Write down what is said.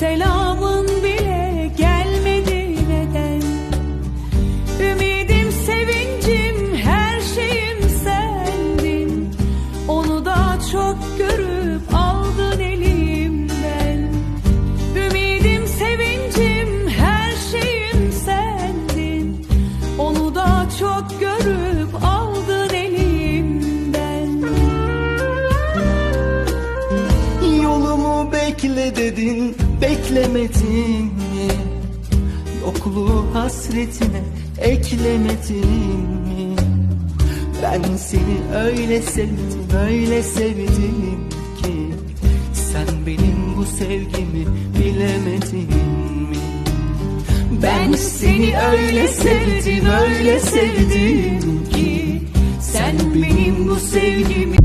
Selamın bile gelmedi neden? Ümidim sevincim her şeyim sendin. Onu da çok görüp Özlemedin, beklemedin mi? Yokluğu hasretine eklemedin mi? Ben seni öyle sevdim, öyle sevdim ki Sen benim bu sevgimi bilemedin mi? Ben seni öyle sevdim, öyle sevdim ki Sen benim bu sevgimi